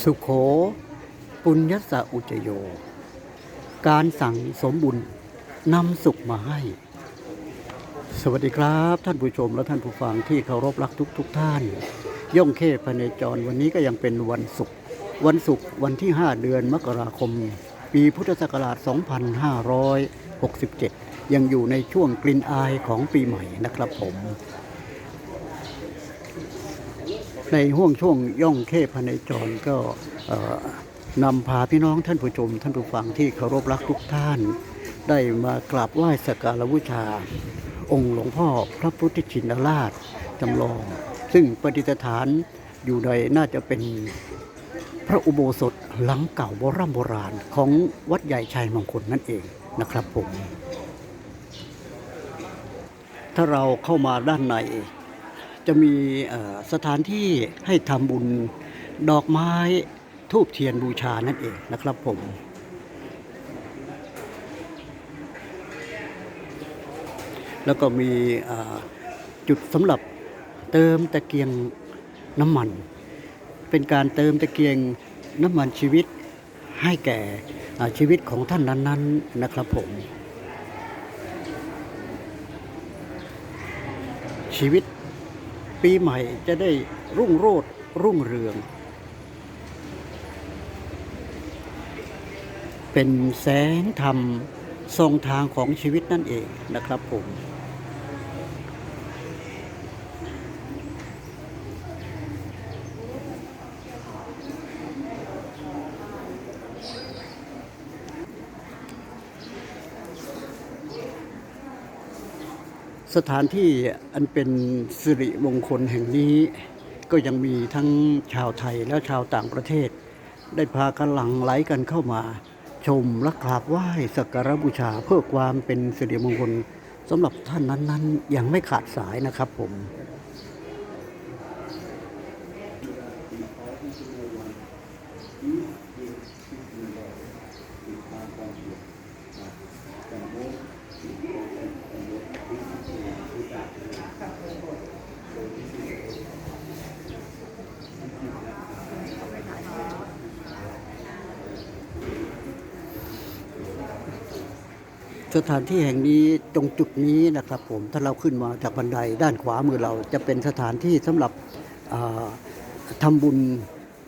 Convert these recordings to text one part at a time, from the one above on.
สุโข ปุญญสะอุจโย การสั่งสมบุญนำสุขมาให้ สวัสดีครับ ท่านผู้ชมและท่านผู้ฟังที่เคารพรักทุกทุกๆท่าน ย่องเข้พเนจรวันนี้ก็ยังเป็นวันศุกร์วันศุกร์วันที่ 5 เดือนมกราคม ปีพุทธศักราช 2567 ยังอยู่ในช่วงกลิ่นอายของปีใหม่นะครับผม ในห่วงช่วงย่องเข้พเนจรก็นำพาพี่น้องท่านผู้ชม ท่านผู้ฟังที่เคารพรักทุกท่าน ได้มากราบไหว้สักการบูชา องค์หลวงพ่อพระพุทธชินราชจำลอง ซึ่งประดิฐานอยู่ในน่าจะเป็นพระอุโบสถหลังเก่าโบราณโบราณของวัดใหญ่ชัยมงคลนั่นเองนะครับผม ถ้าเราเข้ามาด้านใน จะมีสถานที่ให้ทำบุญดอกไม้ทูบเทียนบูชานั่นเองนะครับผมแล้วก็มีจุดสำหรับเติมตะเกียงน้ำมัน เป็นการเติมตะเกียงน้ำมันชีวิตให้แก่ชีวิตของท่านนั้นๆนะครับผม ชีวิต ปีใหม่จะได้รุ่งโรจน์รุ่งเรือง เป็นแสงธรรมทรงทางของชีวิตนั่นเองนะครับผม สถานที่อันเป็นสิริมงคลแห่งนี้ ก็ยังมีทั้งชาวไทยและชาวต่างประเทศ ได้พากันหลั่งไหลกันเข้ามา ชมและกราบไหว้สักการบูชาเพื่อความเป็นสิริมงคลสำหรับท่านนั้นๆยังไม่ขาดสายนะครับผม สถานที่แห่งนี้ตรงจุดนี้นะครับผมถ้าเราขึ้นมาจากบันไดด้านขวามือเราจะเป็นสถานที่สำหรับทำทำบุญ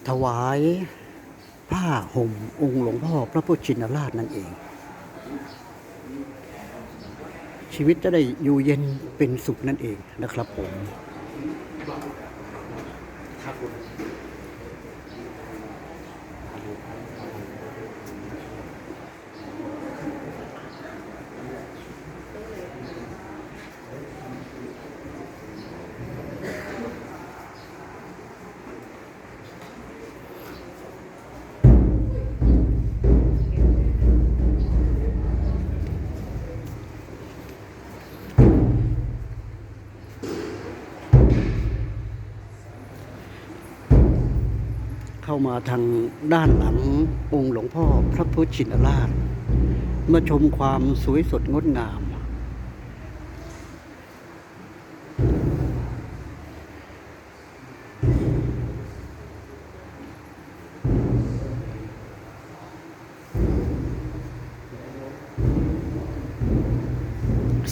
ถวายผ้าห่มองค์หลวงพ่อพระพุทธชินราชนั่นเอง ชีวิตจะได้อยู่เย็นเป็นสุขนั่นเองนะครับผม เข้ามาทางด้านหลังองค์หลวงพ่อพระพุทธชินราช มาชมความสวยสดงดงาม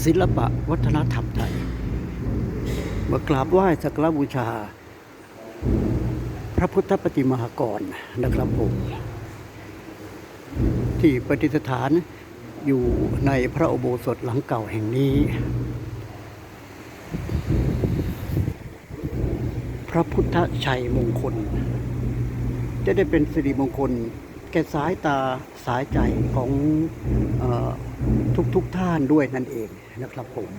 ศิลปะวัฒนธรรมไทยมากราบไหว้สักการบูชา ระพุทธปฏิมากรนะครับผมที่ประดิษฐานอยู่ในพระอุโบสถหลังเก่าแห่งนี้ พระพุทธชัยมงคล จะได้เป็นสิริมงคล แก่สายตาสายใจของออทุกๆทท่านด้วยนั่นเองนะครับผม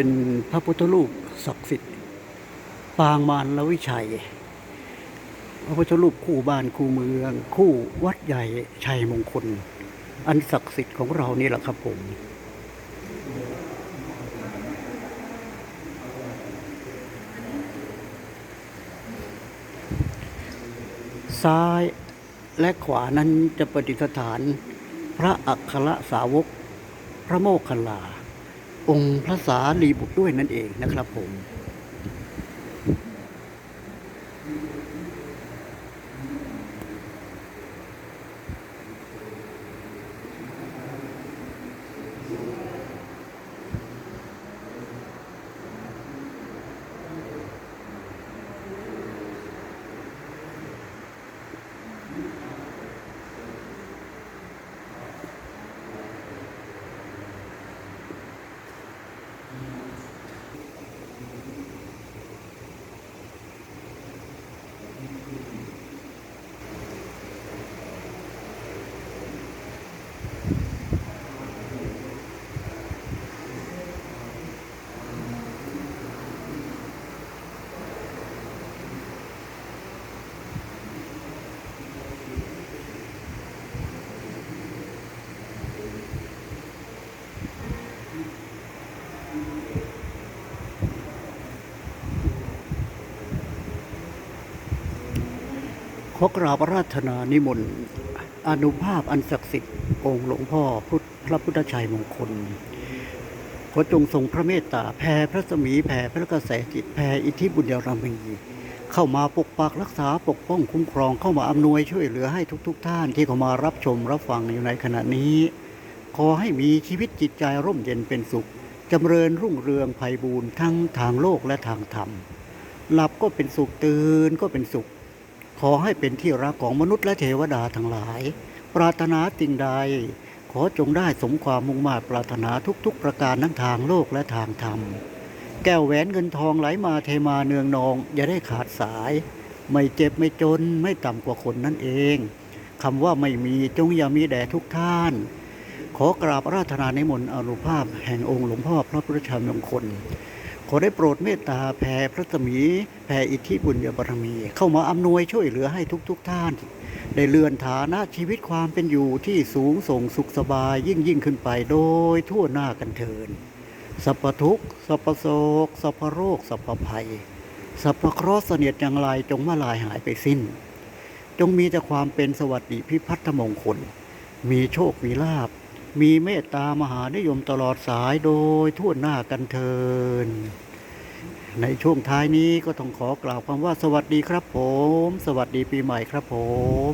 เป็นพระพุทธรูปศักดิ์สิทธิ์ ปางมารลวิชัย พระพุทธรูปคู่บ้านคู่เมือง คู่วัดใหญ่ชัยมงคล อันศักดิ์สิทธิ์ของเรานี่แหละครับผมซ้ายและขวานั้นจะปฏิสฐาน พระอัครสาวก พระโมคคัลลา องค์พระสารีบุตรด้วยนั่นเองนะครับผม ขอกราบราธนานิมนต์อนุภาพอันศักดิ์สิทธิ์องค์หลวงพ่อพุทธพระพุทธชัยมงคล ขอจงทรงพระเมตตาแผ่พระสมีแผ่พระกระแสจิตแผ่อิทธิบุญยรามีเข้ามาปกปักรักษาปกป้องคุ้มครองเข้ามาอำนวยช่วยเหลือให้ทุกๆทท่านที่เข้ามารับชมรับฟังอยู่ในขณะนี้ ขอให้มีชีวิตจิตใจร่มเย็นเป็นสุขจำเริญรุ่งเรืองไพบูรณ์ทั้งทางโลกและทางธรรมหลับก็เป็นสุขตื่นก็เป็นสุข ขอให้เป็นที่รักของมนุษย์และเทวดาทั้งหลาย ปรารถนาสิ่งใด ขอจงได้สมความมุ่งมา่ปรารถนาทุกๆ ประการทั้งทางโลกและทางธรรม แก้วแหวนเงินทองไหลมาเทมาเนืองนอง อย่าได้ขาดสาย ไม่เจ็บไม่จนไม่ต่ำกว่าคนนั่นเองคำว่าไม่มีจงอย่ามีแด่ทุกท่าน ขอกราบราธนาในมนต์อนุภาพแห่งองค์หลวงพ่อพระพุทธชามงคล ขอได้โปรดเมตตาแผ่พระสมีแผ่อิทธิบุญญาบารมี เข้ามาอำนวยช่วยเหลือให้ทุกๆทท่าน ได้เลื่อนฐานะชีวิตความเป็นอยู่ที่สูงส่งสุขสบายยิ่งยิ่งขึ้นไปโดยทั่วหน้ากันเทินสัพทุกสัพโศกสัพโรคสัพภัยสัพเคราะห์เสนียดอย่างไรจงมาลายหายไปสิ้น จงมีแต่ความเป็นสวัสดิพิพัฒนมงคล มีโชค มีลาบ มีเมตตามหานิยมตลอดสายโดยทั่วหน้ากันเทิน ในช่วงท้ายนี้ก็ต้องขอกล่าวคำว่าสวัสดีครับผม สวัสดีปีใหม่ครับผม